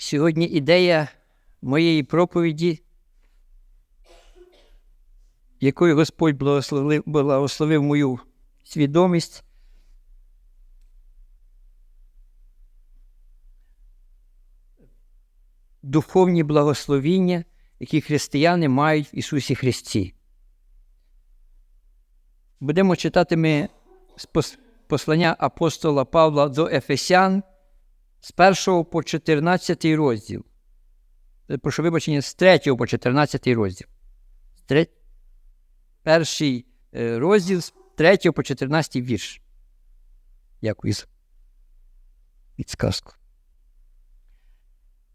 Сьогодні ідея моєї проповіді, якою Господь благословив, благословив мою свідомість. Духовні благословіння, які християни мають в Ісусі Христі. Будемо читати ми послання апостола Павла до Ефесян з 1 по 14 розділ. Прошу вибачення, з 3 по 14 розділ. Перший е, розділ з 3 по 14 вірш. Дякую за підсказку.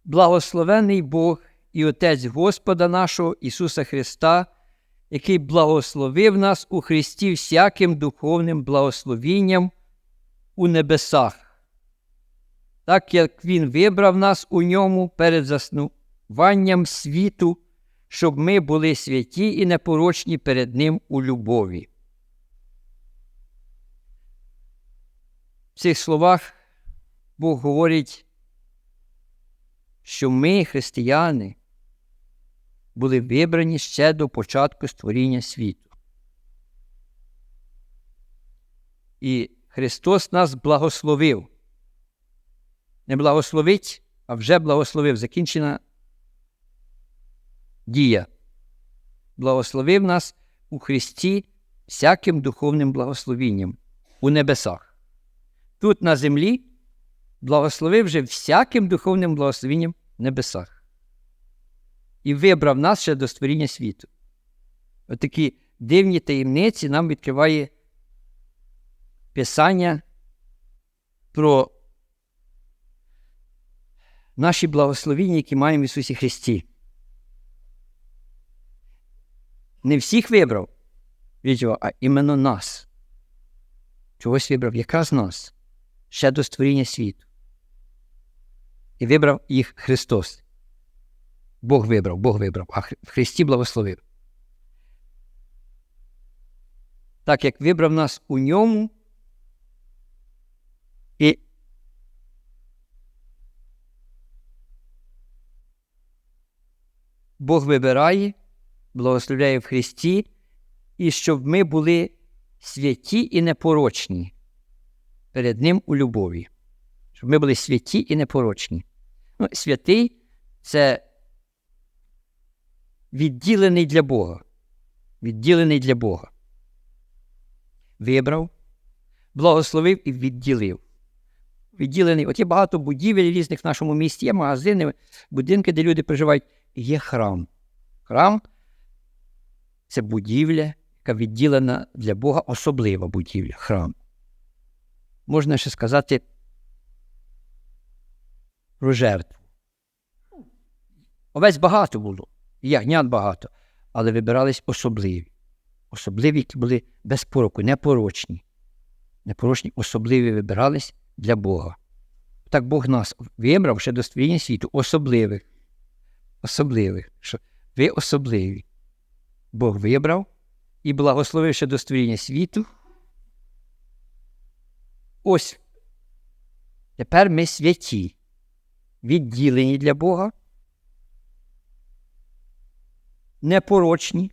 Благословений Бог і Отець Господа нашого Ісуса Христа, який благословив нас у Христі всяким духовним благословінням у небесах так як Він вибрав нас у ньому перед заснуванням світу, щоб ми були святі і непорочні перед Ним у любові. В цих словах Бог говорить, що ми, християни, були вибрані ще до початку створіння світу. І Христос нас благословив не благословить, а вже благословив. Закінчена дія. Благословив нас у Христі всяким духовним благословінням у небесах. Тут на землі благословив вже всяким духовним благословінням в небесах. І вибрав нас ще до створіння світу. Отакі дивні таємниці нам відкриває Писання про наші благословіння, які маємо в Ісусі Христі. Не всіх вибрав, а іменно нас. Чогось вибрав якраз нас ще до створіння світу. І вибрав їх Христос. Бог вибрав, Бог вибрав, а в Христі благословив. Так як вибрав нас у ньому і Бог вибирає, благословляє в Христі, і щоб ми були святі і непорочні перед Ним у любові. Щоб ми були святі і непорочні. Ну, Святий це відділений для Бога. Відділений для Бога. Вибрав, благословив і відділив. Відділений. От є багато будівель різних в нашому місті, є магазини, будинки, де люди проживають є храм. Храм це будівля, яка відділена для Бога особлива будівля, храм. Можна ще сказати про жертву. Овець багато було, ягнят багато, але вибирались особливі. Особливі, які були без пороку, непорочні. Непорочні, особливі вибирались для Бога. Так Бог нас вибрав ще до створіння світу, особливих особливих, що ви особливі. Бог вибрав і благословив ще до створіння світу. Ось тепер ми святі, відділені для Бога, непорочні,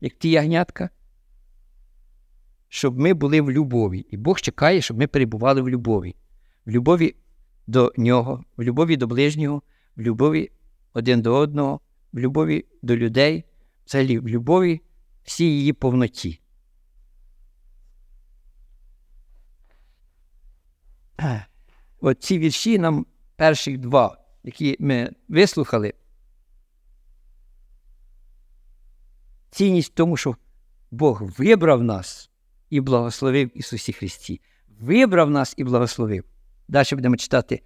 як ті ягнятка, щоб ми були в любові. І Бог чекає, щоб ми перебували в любові, в любові до Нього, в любові до ближнього, в любові один до одного, в любові до людей, взагалі в любові всій її повноті. От ці вірші нам перших два, які ми вислухали, цінність в тому, що Бог вибрав нас і благословив Ісусі Христі. Вибрав нас і благословив. Далі будемо читати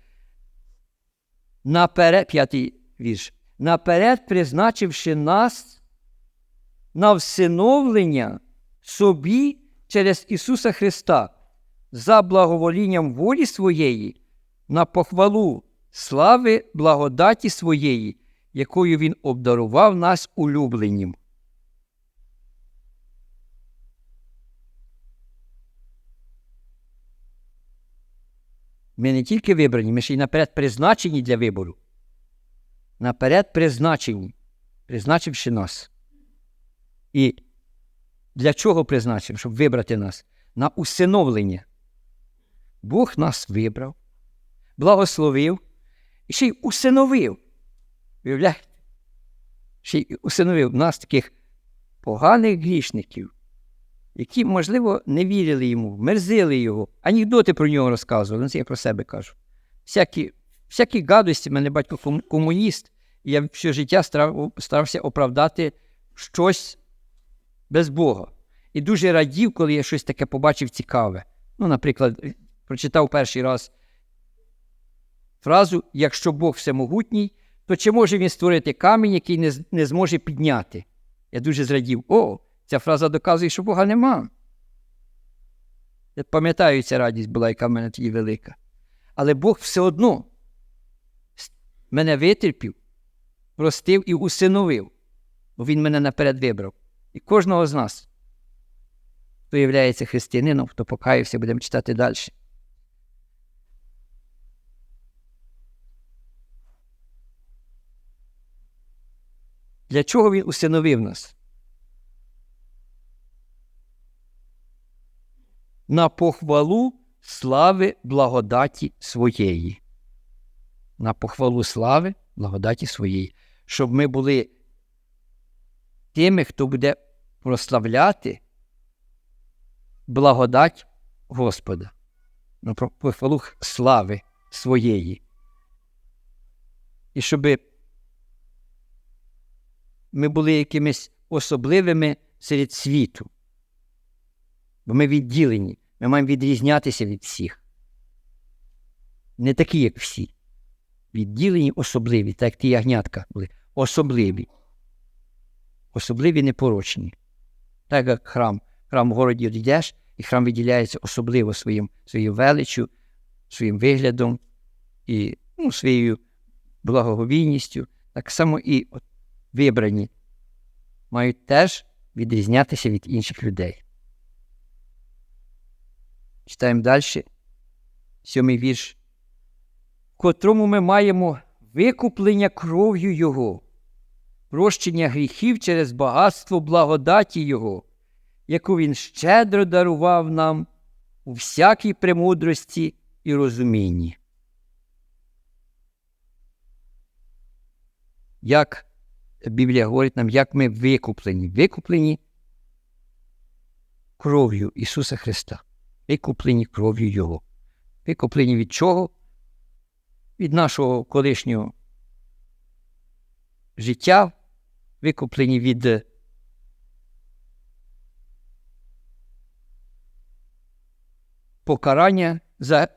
наперед, п'ятий вірш. Наперед призначивши нас на всиновлення собі через Ісуса Христа за благоволінням волі своєї, на похвалу слави благодаті своєї, якою Він обдарував нас улюбленням. Ми не тільки вибрані, ми ще й наперед призначені для вибору. Наперед призначені, призначивши нас. І для чого призначив? Щоб вибрати нас? На усиновлення. Бог нас вибрав, благословив і ще й усиновив. Уявляєте? Ще й усиновив нас таких поганих грішників, які, можливо, не вірили йому, мерзили його, анекдоти про нього розказували, ну, це я про себе кажу. Всякі всякі гадості, мене батько комуніст, і я все життя старався оправдати щось без Бога. І дуже радів, коли я щось таке побачив цікаве. Ну, наприклад, прочитав перший раз фразу: якщо Бог всемогутній, то чи може він створити камінь, який не не зможе підняти? Я дуже зрадів. О, ця фраза доказує, що Бога нема. Я пам'ятаю, ця радість була, яка в мене тоді велика. Але Бог все одно мене витерпів, простив і усиновив, бо Він мене наперед вибрав. І кожного з нас, хто є християнином, хто покаявся, будемо читати далі. Для чого він усиновив нас? На похвалу слави благодаті своєї. На похвалу слави благодаті своєї, щоб ми були тими, хто буде прославляти благодать Господа, на похвалу слави своєї. І щоби ми були якимись особливими серед світу. Бо ми відділені, ми маємо відрізнятися від всіх. Не такі, як всі. Відділені особливі, так як ті ягнятка були. Особливі. Особливі непорочні. Так як храм. Храм в городі йдеш, і храм виділяється особливо своїм, своєю величчю, своїм виглядом і ну, своєю благоговійністю. Так само і от, вибрані, мають теж відрізнятися від інших людей. Читаємо далі, сьомий вірш, котрому ми маємо викуплення кров'ю Його, прощення гріхів через багатство благодаті Його, яку Він щедро дарував нам у всякій премудрості і розумінні. Як Біблія говорить нам, як ми викуплені. Викуплені кров'ю Ісуса Христа. Викуплені кров'ю Його. Викуплені від чого? Від нашого колишнього життя, викуплені від покарання за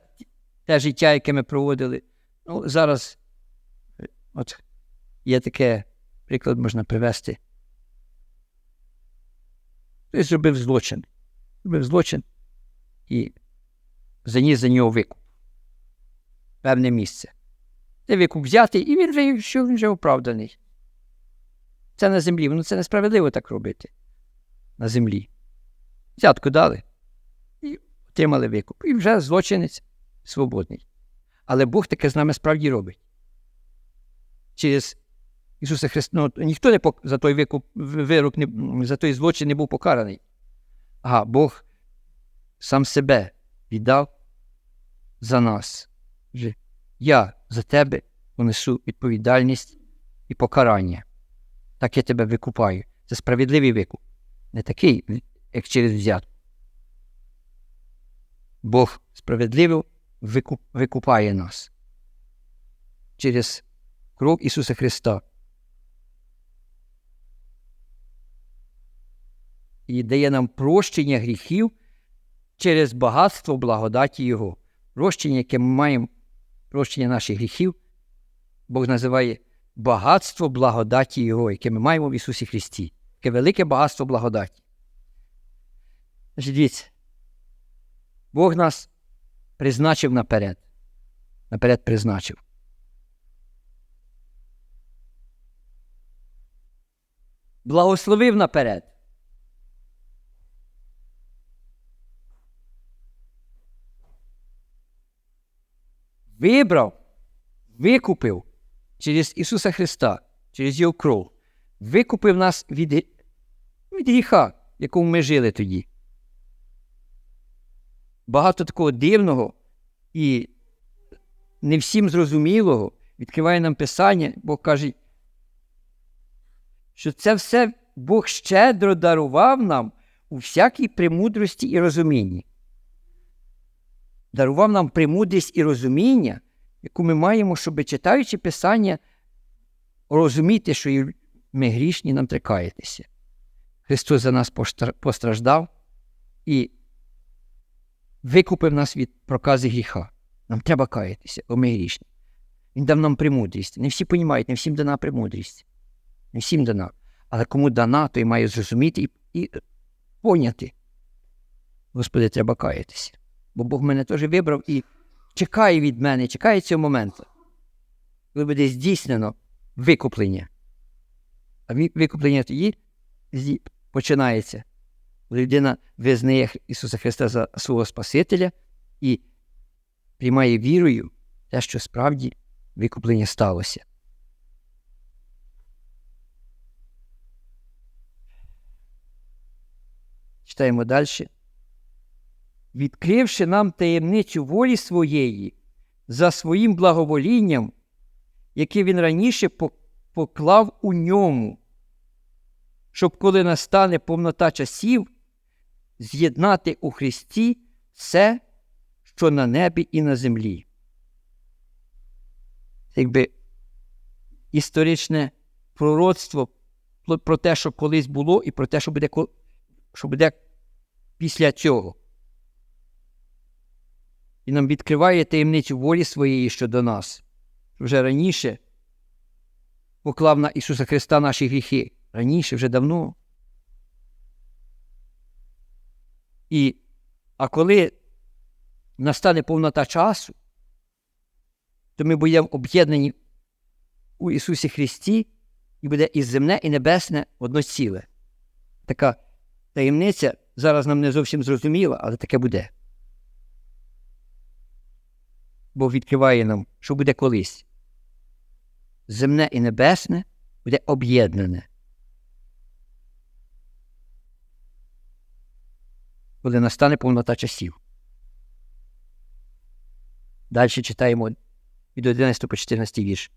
те життя, яке ми проводили. Ну, Зараз от є таке Приклад можна привести. Хтось зробив злочин. Зробив злочин і заніс за нього викуп. Певне місце. Де викуп взяти, і він вже що він вже оправданий. Це на землі. Ну це несправедливо так робити. На землі. Взятку дали і отримали викуп. І вже злочинець свободний. Але Бог таке з нами справді робить. Через Ісуса Христа, ну, ніхто не пок... за той викуп, вирок, не... за той злочин не був покараний. А Бог сам себе віддав за нас. Я за тебе понесу відповідальність і покарання. Так я тебе викупаю. Це справедливий викуп. Не такий, як через взятку. Бог справедливо викуп... викупає нас через кров Ісуса Христа. і дає нам прощення гріхів через багатство благодаті Його. Прощення, яке ми маємо, прощення наших гріхів, Бог називає багатство благодаті Його, яке ми маємо в Ісусі Христі. Яке велике багатство благодаті. Дивіться, Бог нас призначив наперед. Наперед призначив. Благословив наперед. Вибрав, викупив через Ісуса Христа, через Його кров, викупив нас від, від гріха, в якому ми жили тоді. Багато такого дивного і не всім зрозумілого відкриває нам Писання, Бог каже, що це все Бог щедро дарував нам у всякій премудрості і розумінні. Дарував нам премудрість і розуміння, яку ми маємо, щоб читаючи Писання, розуміти, що ми грішні, нам трикаєтеся. Христос за нас постраждав і викупив нас від прокази гріха. Нам треба каятися, бо ми грішні. Він дав нам премудрість. Не всі розуміють, не всім дана премудрість. Не всім дана. Але кому дана, той має зрозуміти і, і поняти. Господи, треба каятися. Бо Бог мене теж вибрав і чекає від мене, чекає цього моменту, коли буде здійснено викуплення. А викуплення тоді починається, людина визнає Ісуса Христа за свого Спасителя і приймає вірою те, що справді викуплення сталося. Читаємо далі. Відкривши нам таємницю волі своєї за своїм благоволінням, яке він раніше поклав у ньому, щоб коли настане повнота часів, з'єднати у Христі все, що на небі і на землі. Якби історичне пророцтво про те, що колись було, і про те, що буде, що буде після цього. І нам відкриває таємницю волі своєї щодо нас. Вже раніше поклав на Ісуса Христа наші гріхи. Раніше, вже давно. І, А коли настане повнота часу, то ми будемо об'єднані у Ісусі Христі, і буде і земне, і небесне одно ціле. Така таємниця зараз нам не зовсім зрозуміла, але таке буде. Бог відкриває нам, що буде колись. Земне і небесне буде об'єднане. Коли настане повнота часів. Далі читаємо від 11 по 14 вірш.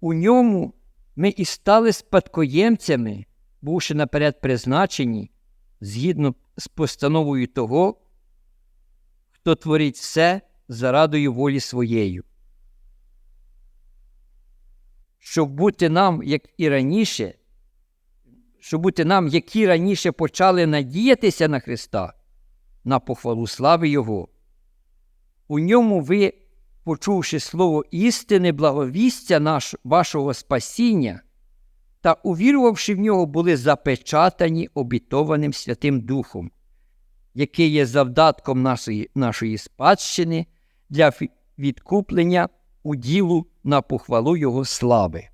У ньому ми і стали спадкоємцями, бувши наперед призначені, згідно з постановою того, хто творить все зарадою волі своєю. Щоб бути нам, як і раніше, щоб бути нам, які раніше почали надіятися на Христа, на похвалу слави Його. У ньому ви, почувши слово істини, благовістя наш, вашого спасіння та увірувавши в нього, були запечатані обітованим Святим Духом, який є завдатком нашої, нашої спадщини для відкуплення уділу на похвалу Його слави.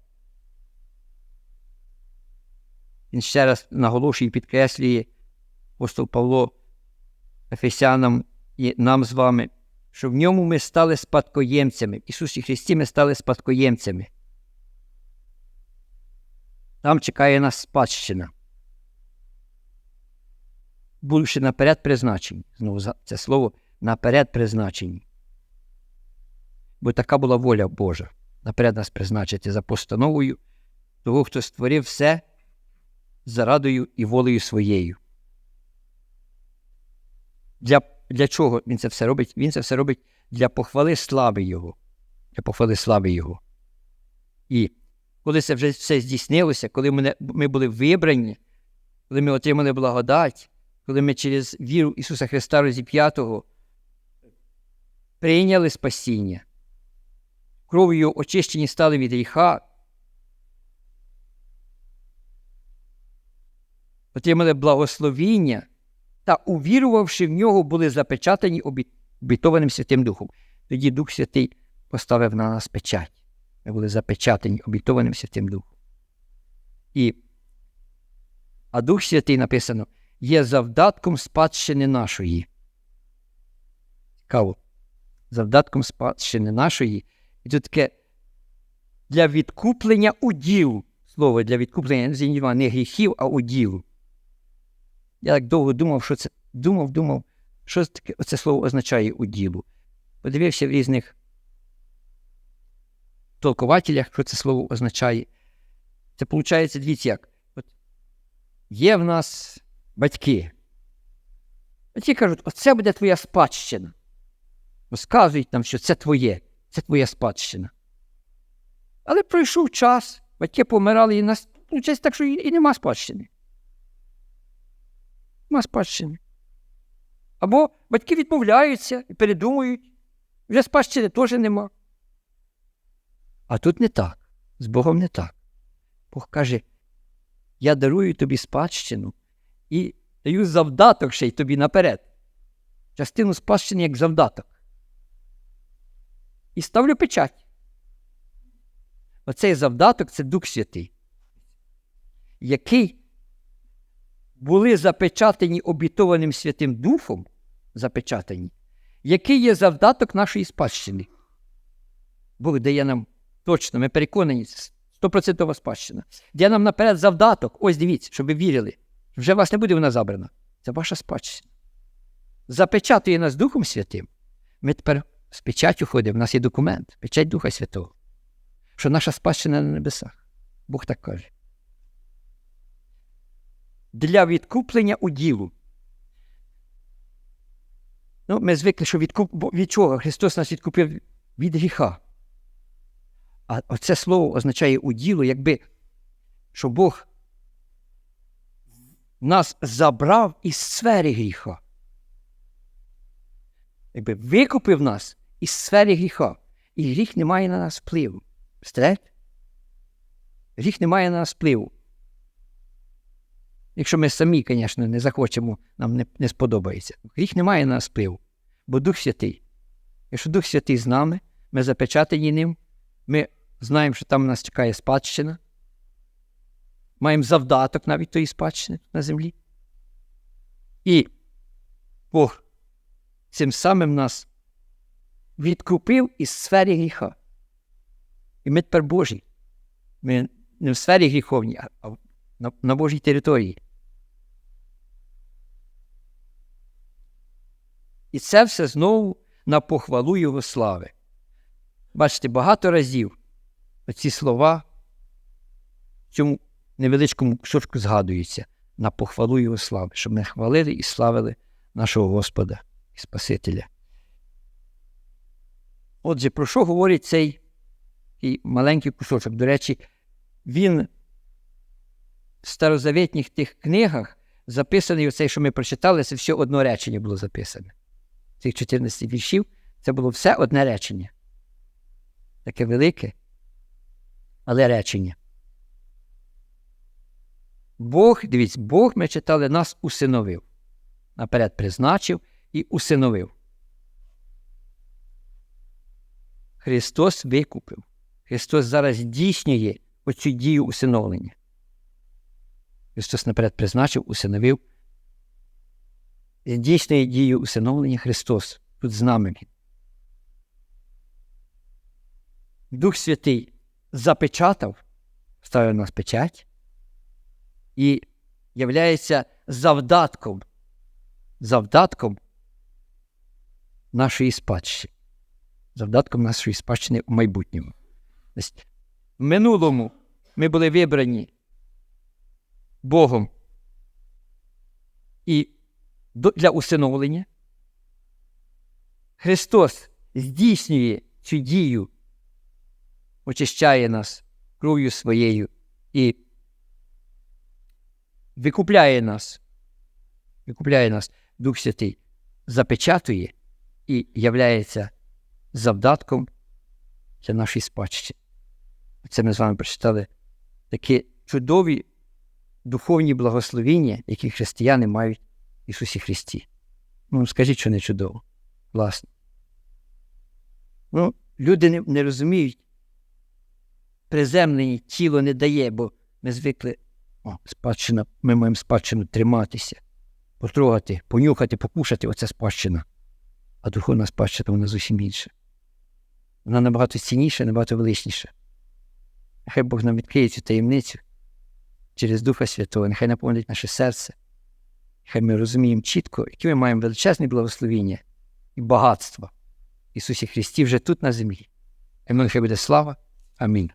Він ще раз наголошує і підкреслює апостол Павло Ефесянам і нам з вами, що в ньому ми стали спадкоємцями. В Ісусі Христі ми стали спадкоємцями. Там чекає нас спадщина. Будучи наперед призначені. Знову це слово наперед призначені бо така була воля Божа наперед нас призначити за постановою того, хто створив все зарадою і волею своєю. Для для чого він це все робить? Він це все робить для похвали слави Його. Для похвали слави Його. І коли це вже все здійснилося, коли ми, ми були вибрані, коли ми отримали благодать, коли ми через віру Ісуса Христа розіп'ятого прийняли спасіння, кров'ю очищені стали від гріха, отримали благословіння та, увірувавши в нього, були запечатані обітованим Святим Духом. Тоді Дух Святий поставив на нас печать. Ми були запечатані обітованим Святим Духом. І, А Дух Святий написано, є завдатком спадщини нашої. Цікаво. Завдатком спадщини нашої. І тут таке для відкуплення уділу. Слово для відкуплення не гріхів, а уділу. Я так довго думав, що це думав, думав, що це таке це слово означає уділу. Подивився в різних толкователях, що це слово означає. Це виходить, дивіться як. От Є в нас батьки. Батьки кажуть, оце буде твоя спадщина. Розказують нам, що це твоє, це твоя спадщина. Але пройшов час, батьки помирали, і нас виходить так, що і нема спадщини. Нема спадщини. Або батьки відмовляються і передумують, вже спадщини теж нема. А тут не так. З Богом не так. Бог каже: я дарую тобі спадщину і даю завдаток ще й тобі наперед. Частину спадщини як завдаток. І ставлю печать. Оцей завдаток це Дух Святий, який були запечатані обітованим Святим Духом, запечатані, який є завдаток нашої спадщини. Бог дає нам точно, ми переконані, стопроцентова спадщина. Дає нам наперед завдаток. Ось дивіться, щоб ви вірили. Вже вас не буде вона забрана. Це ваша спадщина. Запечатує нас Духом Святим. Ми тепер з печаттю ходимо, в нас є документ, печать Духа Святого, що наша спадщина на небесах. Бог так каже. Для відкуплення уділу. Ну, Ми звикли, що відкуп... від чого? Христос нас відкупив від гріха. А оце слово означає уділу, якби що Бог нас забрав із сфери гріха. Якби викупив нас із сфери гріха. І гріх не має на нас впливу. Представляєте? Гріх не має на нас впливу. Якщо ми самі, звісно, не захочемо, нам не, не сподобається. Гріх не має на нас впливу, бо Дух Святий. Якщо Дух Святий з нами, ми запечатані ним, ми знаємо, що там нас чекає спадщина. Маємо завдаток навіть тої спадщини на землі. І Бог цим самим нас відкупив із сфери гріха. І ми тепер Божі. Ми не в сфері гріховній, а на, на Божій території. І це все знову на похвалу Його слави. Бачите, багато разів ці слова в цьому невеличкому кусочку згадуються на похвалу Його слави, щоб ми хвалили і славили нашого Господа і Спасителя. Отже, про що говорить цей маленький кусочок? До речі, він в старозавітніх тих книгах записаний, оцей, що ми прочитали, це все одне речення було записане. Цих 14 віршів це було все одне речення. Таке велике, але речення. Бог, дивіться, Бог ми читали, нас усиновив. Наперед призначив і усиновив. Христос викупив. Христос зараз здійснює оцю дію усиновлення. Христос наперед призначив, усиновив. Здійснює дію усиновлення Христос. Тут з нами. Дух Святий запечатав, ставив нас печать і являється завдатком, завдатком нашої спадщини. Завдатком нашої спадщини в майбутньому. Тобто, в минулому ми були вибрані Богом і для усиновлення. Христос здійснює цю дію, очищає нас кров'ю своєю і викупляє нас, викупляє нас Дух Святий, запечатує і являється завдатком для нашої спадщини. Це ми з вами прочитали такі чудові духовні благословіння, які християни мають в Ісусі Христі. Ну, скажіть, що не чудово, власне. Ну, Люди не, не розуміють, приземлені тіло не дає, бо ми звикли, о, спадщина, ми маємо спадщину триматися, потрогати, понюхати, покушати оце спадщина. А духовна спадщина вона зовсім інша. Вона набагато цінніша, набагато величніша. Нехай Бог нам відкриє цю таємницю через Духа Святого, нехай наповнить наше серце. Хай ми розуміємо чітко, які ми маємо величезне благословіння і багатство Ісусі Христі вже тут на землі. Йому нехай буде слава. Амінь.